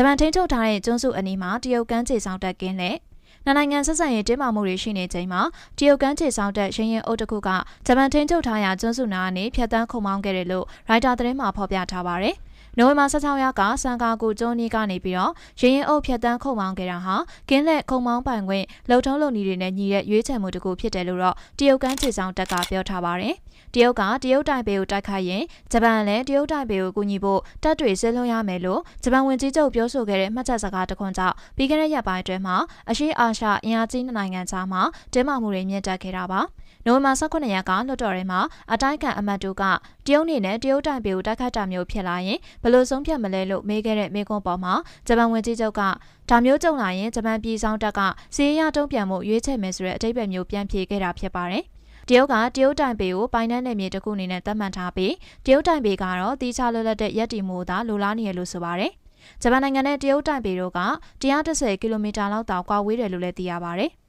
ဂျပန်ထိန်းချုပ်ထားတဲ့ကျွန်းစုအနီးမှာတရုတ်ကမ်းခြေဆောင်တက်ကင်းလက်နှစ်နိုင်ငံဆက်ဆံရေးတင်းမာမှုတွေရှိနေချိန်မှာတရုတ်ကမ်းခြေဆောင်တက်ရင်းရင်အုပ်တစ်ခုကဂျပန်ထိန်းချုပ်ထားရာကျွန်းစုနာကနေဖျက်ဆီးခုံမောင်းခဲ့တယ်လို့ရိုက်တာသတင်းမှာဖော်ပြထားပါတယ်။ နိုဝင်ဘာ16ရက်ကစံကာကူကျွန်းနီးကနေပြီးတော့ရရင်အုပ်ဖြတ်တန်းခုံမောင်းခဲ့တာဟာကင်းလက်ခုံမောင်းပိုင်ခွင့်လှုပ်ထုံးလုပ်နည်းတွေနဲ့ညီတဲ့ရွေးချယ်မှုတစ်ခုဖြစ်တယ်လို့တော့တရုတ်ကမ်းခြေဆောင်တက်ကပြောထားပါတယ်။တရုတ်ကတရုတ်တိုင်ပေကိုတိုက်ခိုက်ရင်ဂျပန်လည်းတရုတ်တိုင်ပေကိုကူညီဖို့တပ်တွေဆင်းလွှတ်ရမယ်လို့ဂျပန်ဝန်ကြီးချုပ်ပြောဆိုခဲ့တဲ့မှတ်ချက်စကားတစ်ခွန်းကြောင့်ပြီးခဲ့တဲ့ရက်ပိုင်းအတွင်းမှာအရှိအာရှအင်အားကြီးနိုင်ငံခြားမှာတင်းမာမှုတွေမြင့်တက်ခဲ့တာပါ။နိုဝင်ဘာ18ရက်ကလွှတ်တော်ထဲမှာအတိုက်ခံအမတ်တို့က တရုတ်နေနဲ့တရုတ်တိုင်ပေကိုတိုက်ခိုက်တာမျိုးဖြစ်လာရင်ဘယ်လိုဆုံးဖြတ်မလဲလို့မေးခဲ့တဲ့မေကွန်ပေါ်မှာဂျပန်ဝန်ကြီးချုပ်ကဒါမျိုးကြုံလာရင်ဂျပန်ပြည်ဆောင်တပ်ကစီးရတုံးပြန်မှုရွေးချယ်မယ်ဆိုတဲ့အတိတ်ပဲမျိုးပြန်ဖြေခဲ့တာဖြစ်ပါတယ်တရုတ်ကတရုတ်တိုင်ပေကိုပိုင်နှံ့နယ်မြေတစ်ခုအနေနဲ့သတ်မှတ်ထားပြီးတရုတ်တိုင်ပေကတော့တီးခြားလွတ်လပ်တဲ့ရက်တီမှုသာလိုလားနေရလို့ဆိုပါတယ်။ဂျပန်နိုင်ငံနဲ့တရုတ်တိုင်ပေတို့က130ကီလိုမီတာလောက်တောင်ကွာဝေးတယ်လို့လည်းသိရပါတယ်။